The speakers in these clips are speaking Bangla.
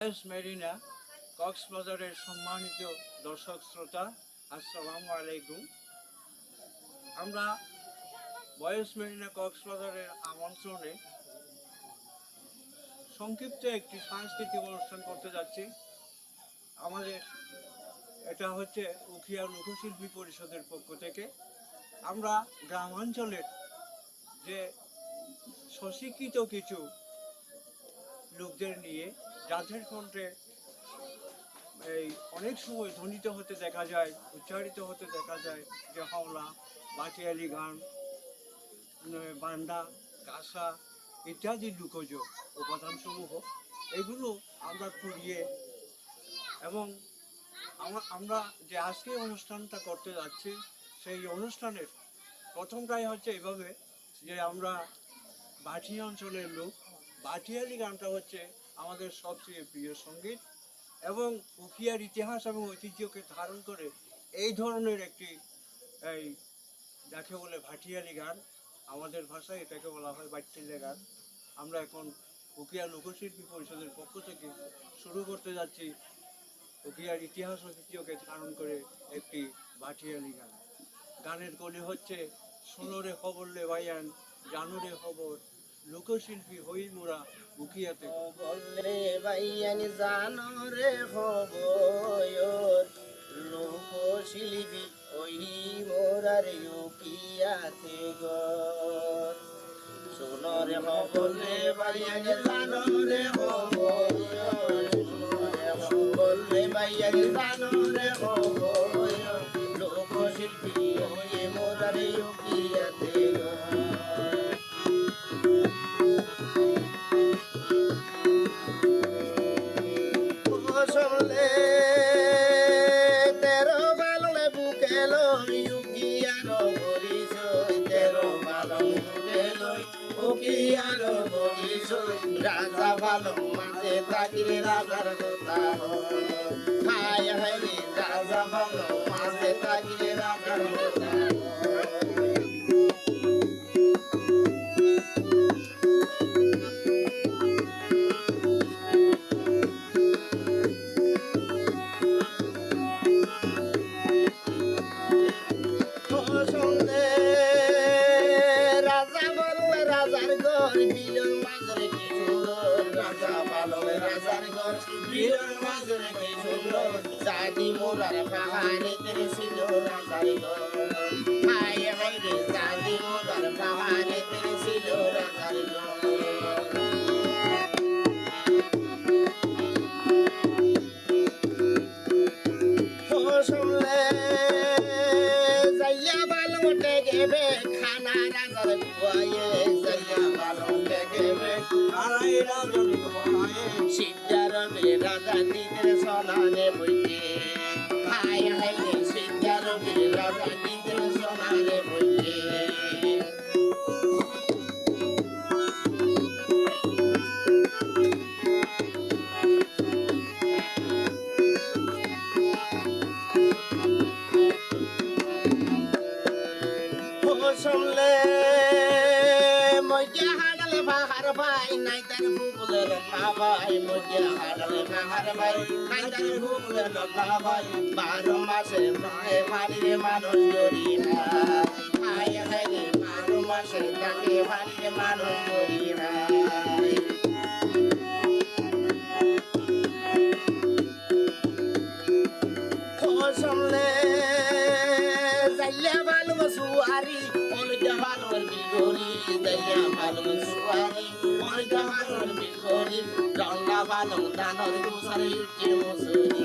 মেরিনা, কক্সবাজারের সম্মানিত দর্শক শ্রোতা, আসসালামু আলাইকুম। আমরা বয়স মেরিনা কক্সবাজারের আমন্ত্রণে সংক্ষিপ্ত একটি সাংস্কৃতিক অনুষ্ঠান করতে যাচ্ছি। আমাদের এটা হচ্ছে উখিয়া লোকশিল্পী পরিষদের পক্ষ থেকে। আমরা গ্রামাঞ্চলের যে স্বশিক্ষিত কিছু লোকদের নিয়ে যাদের কণ্ঠে এই অনেক সময় ধ্বনিত হতে দেখা যায় উচ্চারিত হতে দেখা যায় যে হাওলা বাটিয়ালি গান উম, বান্দা কাঁসা ইত্যাদি লোকজ উপাদানসমূহ। এগুলো আমরা কুড়িয়ে এবং আমা- আমরা যে আজকে অনুষ্ঠানটা করতে যাচ্ছি সেই অনুষ্ঠানের প্রথমটাই হচ্ছে এভাবে যে আমরা বাটি অঞ্চলের লোক বাটিয়ালি গানটা হচ্ছে আমাদের সবচেয়ে প্রিয় সংগীত এবং উকিয়ার ইতিহাস এবং ঐতিহ্যকে ধারণ করে এই ধরনের একটি, এই যাকে বলে ভাটিয়ালি গান, আমাদের ভাষায় এটাকে বলা হয় বাটিয়ালি গান। আমরা এখন উকিয়া লোকশিল্পী পরিষদের পক্ষ থেকে শুরু করতে যাচ্ছি উকিয়ার ইতিহাস ঐতিহ্যকে ধারণ করে একটি ভাটিয়ালি গান। গানের কলি হচ্ছে সোনরে খবর লে ভাইয়ান, জানুরে খবর লোকশিল্পী হই মোরা উকিয়াতে। বলরে বাইয়ানি জানো রে খবর লোক শিল্পী ওই মোরার ইউকিয়াতে গর সোনরে খবরে বাইয়ানি জানো রে খবর বলরে বাইয়ানি জানো রে খবর লোক শিল্পী ওই মোরার ইউকিয়াতে রাজা ভালো মাঝে তাকিরে রাজার কথা হায় হায় রে রাজা ভালো মাঝে গেবে খানা রাজার বুয়ায়ে সাইয়া ভালো গেবে আড়াই রাজন বহায়ে সিদ্ধার মে রাজা দিদের সোনারে বইতে। হাই হাই সিদ্ধার মে রাজা বারো মাসে প্রায় ভারী মানুষ জড়ি হাই রে বারো মাসে তাকে ভারী মানুষ জড়ি হাই যাইয়া ভালো সুয়ারি অনেকটা ভালো বিগরি যাইয়া ভালো সুয়ারি অনেকটা ভালো বিগরি রঙ্গা ভালো দানর গুসারে উঠে মুসুরি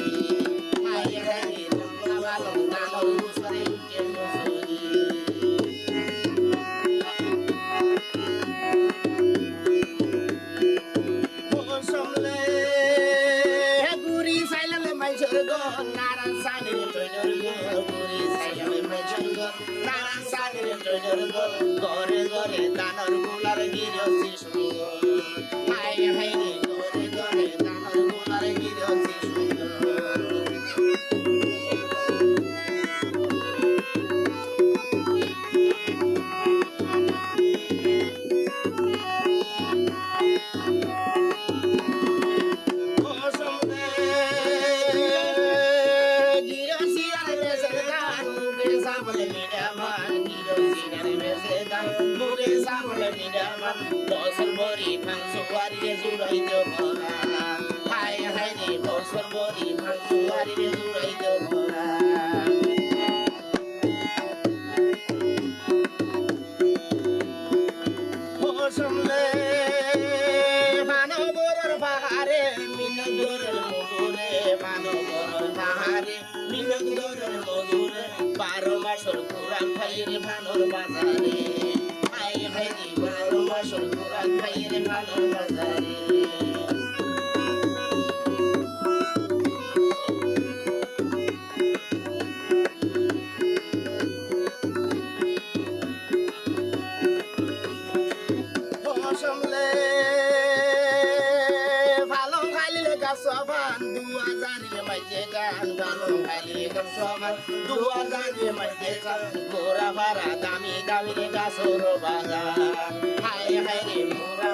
মিনদরের মধুরে বারো মাসর কোরআন খাইরে ভানোর বাজারে হাই ভাই বারো মাসর পুরান খাইরে ভানোর বাজারে খাইলে গাছবান দু হাজারে মাঝে গান মোরা ভাড়া, দামি দামি রে গাছর বাগান। হাই হাই রে মোরা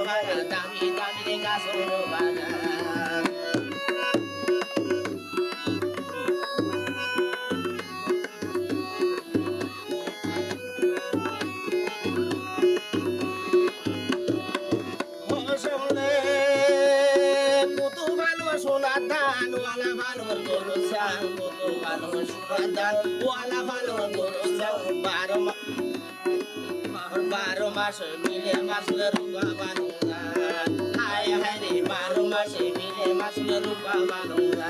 সোনার ধান ওয়ালা ভালো গরু বারো বারো মাস মিলে মাসলে রুকা বানুঙ্গা হায় হায় রে, বারো মাসে মিলে মাসলে রুকা বানুঙ্গা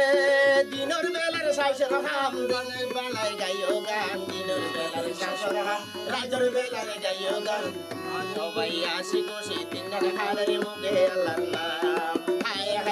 শাসর হাম রঙের বেলায় গাইও গান দিনের বেলার শাসর হাম রাতের গান সবাই আসি খুশি দিনের হারে মুখে আল্লাহ নাম হায় হায়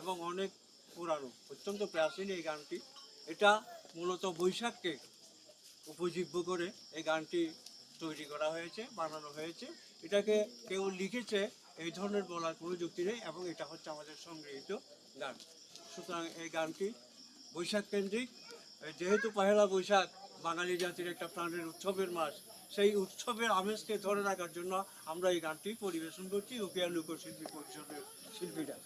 এবং অনেক পুরানো, অত্যন্ত প্রাচীন এই গানটি। এটা মূলত বৈশাখকে উপজীব্য করে এই গানটি তৈরি করা হয়েছে, বানানো হয়েছে। এটাকে কেউ লিখেছে এই ধরনের বলার কোনো যুক্তি নেই এবং এটা হচ্ছে আমাদের সংগৃহীত গান। সুতরাং এই গানটি বৈশাখ কেন্দ্রিক। যেহেতু পহেলা বৈশাখ, বাঙালি জাতির একটা প্রাণের উৎসবের মাস, সেই উৎসবের আমেজকে ধরে রাখার জন্য আমরা এই গানটি পরিবেশন করছি উকিয়া লোকশিল্পী পরিষদের শিল্পীরা।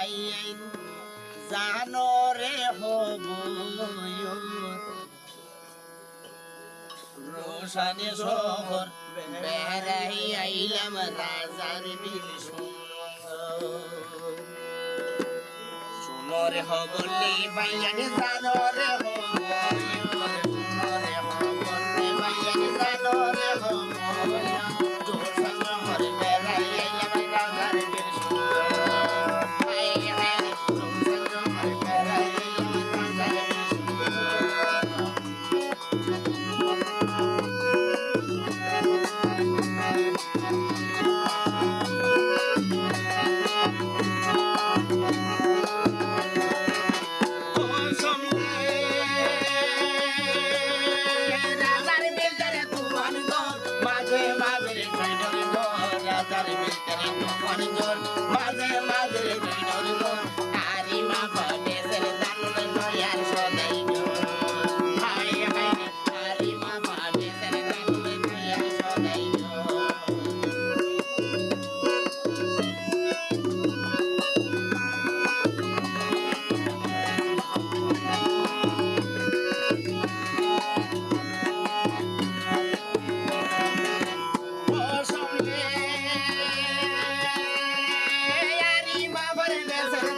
বললি জানরে হব রোশানে শহর বেড়াই আইলাম রাজার বিল শোনো রে হো বললি জানরে জানো আমার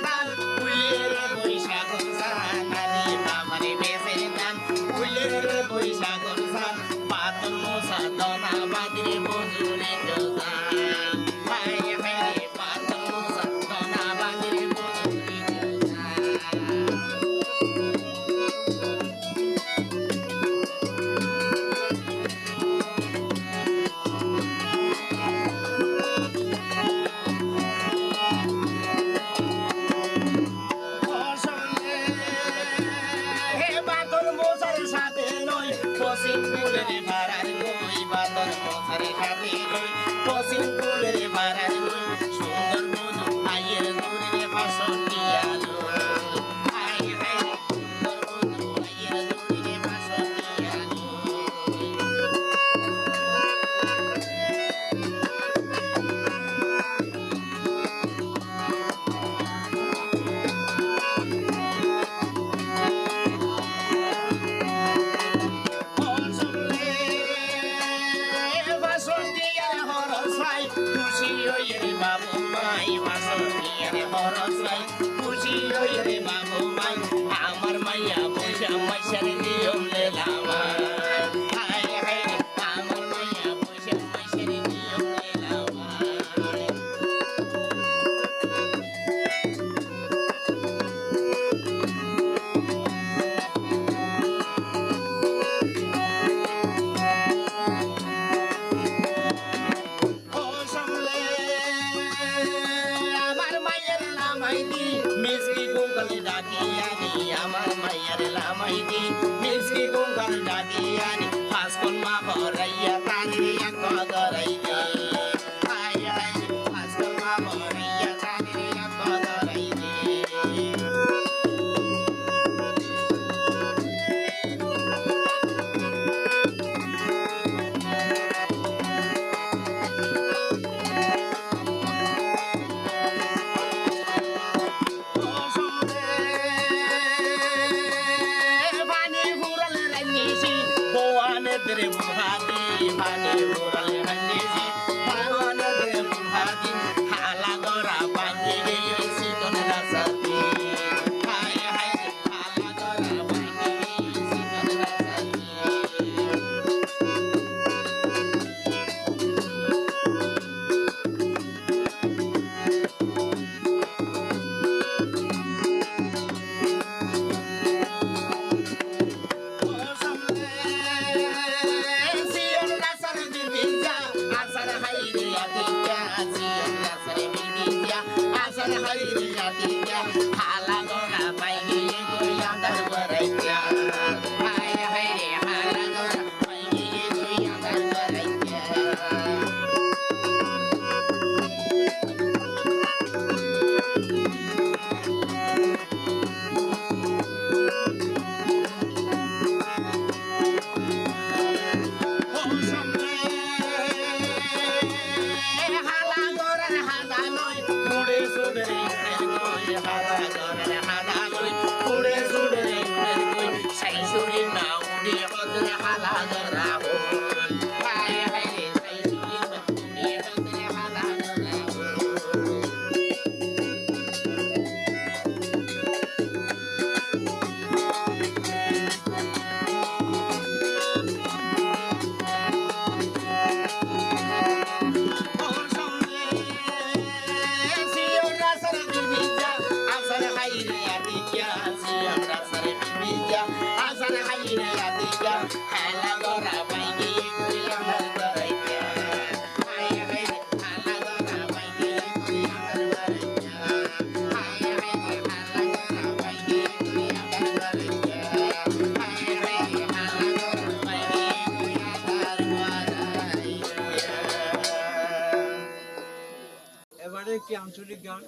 একটি আঞ্চলিক গান?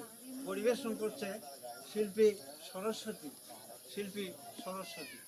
পরিবেশন করছে শিল্পী সরস্বতী। শিল্পী সরস্বতী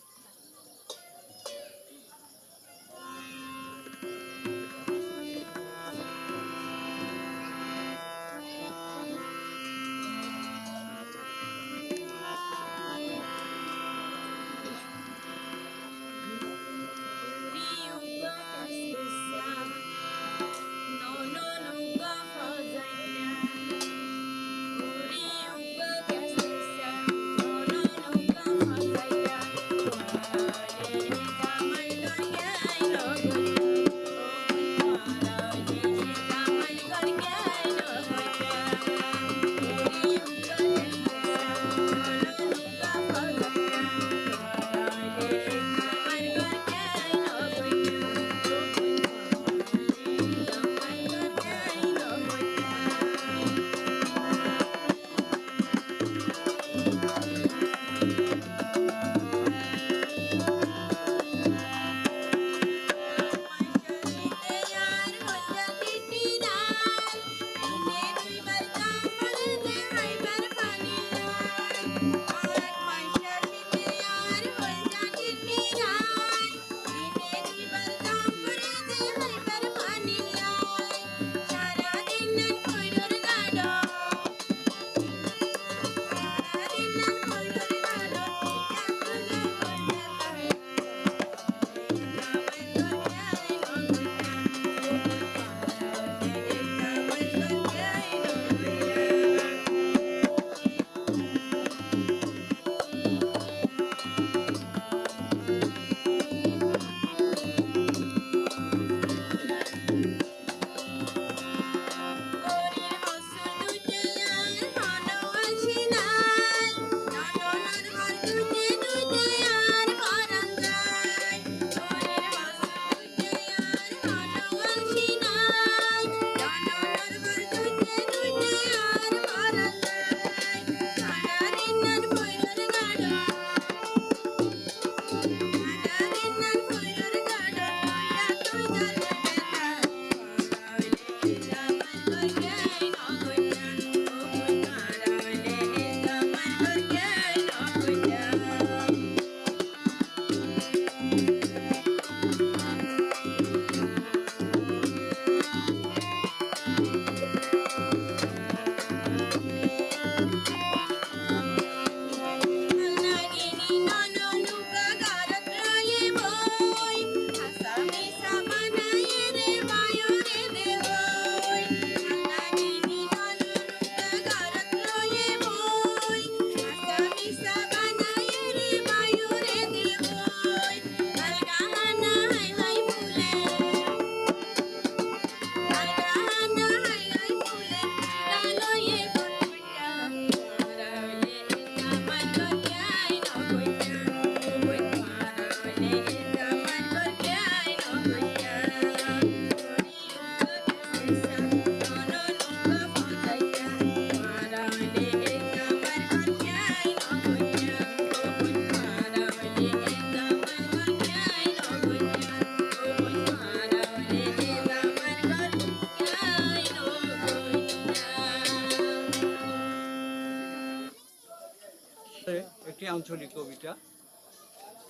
আঞ্চলিক কবিতা।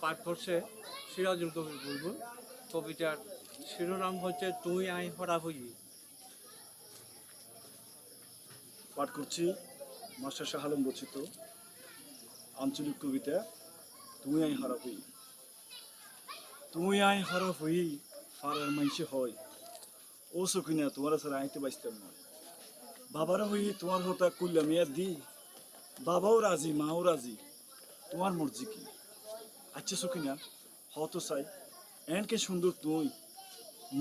পাঠ করছে সিরাজুল কবির বুলবুল। কবিতার শিরোনাম হচ্ছে, তুই আই হরা হই। পাঠ করছি মাস্টার শাহ আলম রচিত আঞ্চলিক কবিতা তুমি আই হারা হই। তুমি আই হারা হই, ফারার মাইসে হয়। ও সখিনা তোমার ছাড়া আইতে বাঁচতাম না। বাবারা হই তোমার হতা কুল্লা মেয়াদ দি। বাবাও রাজি, মাও রাজি। তোমার মর্জি কি? আচ্ছা সখিনা হত চাই এনকে সুন্দর তুই,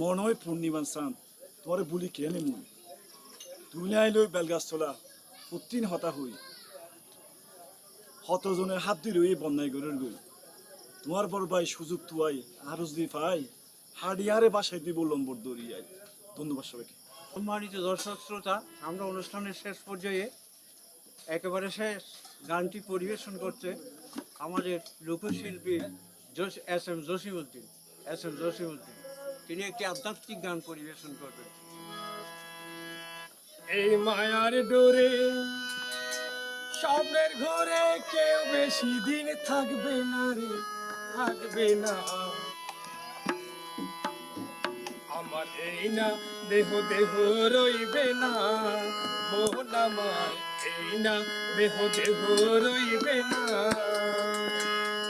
মনয় পূর্ণিমান চাঁদ তোমার বুলি কেনে মুই দুনিয়ায় লৈ বেলগাছ চলা পুতিন হতা হই। হতজনের হাত দি রয়ে বন্যায় গড়ের গই তোমার বরবাই সুযোগ তুয়াই, আরজ দি পাই, হাডিয়ারে বাসায় দিব লম্বর দরিয়াই ধন্যবাদ সবাইকে। সম্মানিত দর্শক শ্রোতা, আমরা অনুষ্ঠানের শেষ পর্যায়ে একেবারে শেষ গানটি পরিবেশন করছে আমাদের লোকশিল্পী জোশ S M Jasimuddin S M Jasimuddin তিনি একটি আধ্যাত্মিক গান পরিবেশন করবেন। এই মায়ার ডোরে, স্বপ্নের ঘরে কেউ বেশি দিন থাকবে না রে, থাকবে না। এই না, দেহ দেহ রইবে না। মন এই না, দেহ দেহ রইবে না।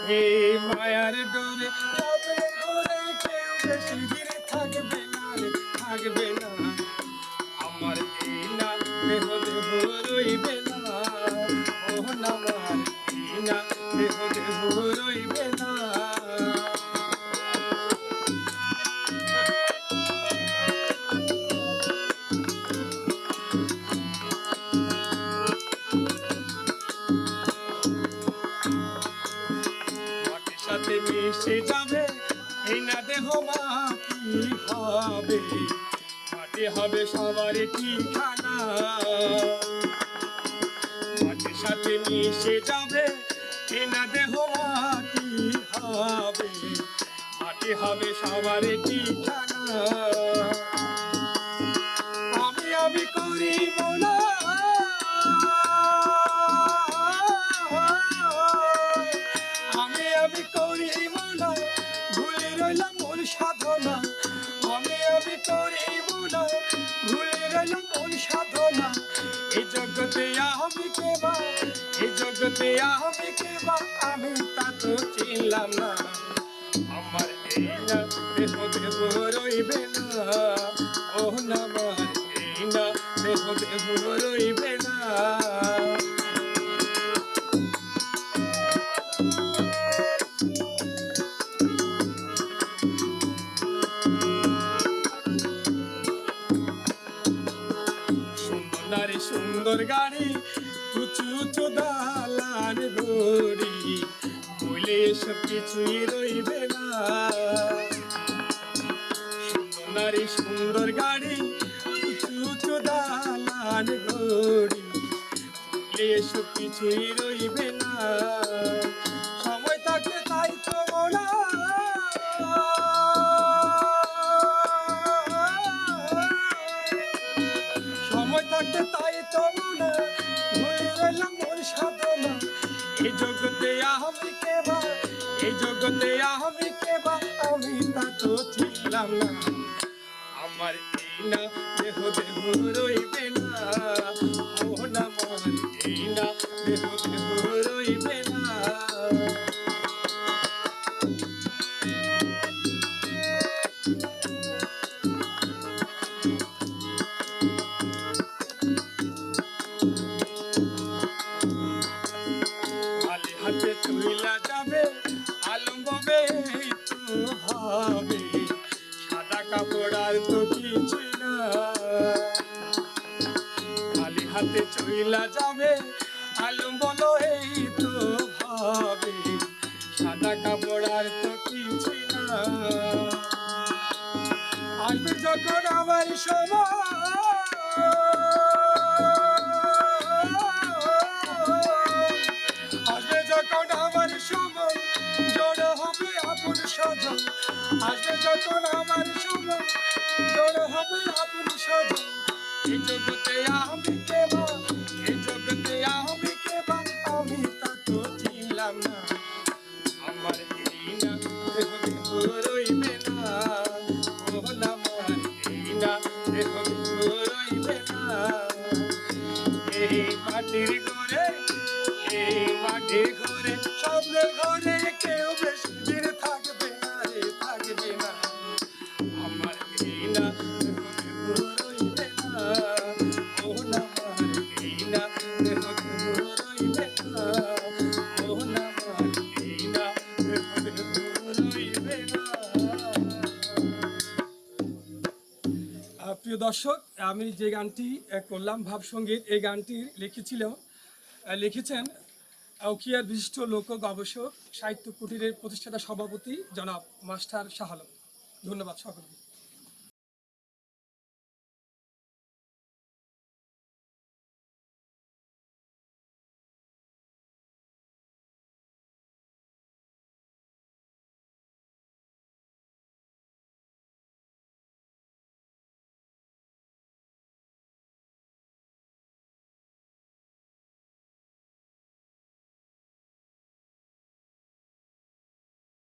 এই মায়ার ডোরে থাকবে না থাকবে না। আমার এই না, দেহ দেহ রইবে না। আমার এই না, দেহ দেহ রইবে না। হবে সবার ঠিকানা। সাথে মিশে যাবে কেনা দেহ মাটি হবে? মাটি হবে সবার ঠিকানা। জগতে আমি কেবা আমি তা তো চিনলাম না। আমার এই না, দেহ দেহ রইবে না। ও না আমার এই না সুন্দর গাড়ি সব রইবে না। নারী সুন্দর গাড়ি দালান বলে সব কিছুই রইবে না। সময় থাকলে তাই তো সময় থাকতে তাই তো হয়ে সাধনা। এই জগতে কেবা এই জগতে আমি কেবা আমি তা তো ছিলাম না আমার এই না দেহ দেহ রইবে না। মোহন আমার এই না দেহ দেহ Arizona. প্রিয় দর্শক, আমি যে গানটি করলাম ভাবসঙ্গীত এই গানটি লিখেছিল লিখেছেন অকিয়ার বিশিষ্ট লোক গবেষক, সাহিত্য কুটিরের প্রতিষ্ঠাতা সভাপতি জনাব মাস্টার শাহালম ধন্যবাদ সকলকে।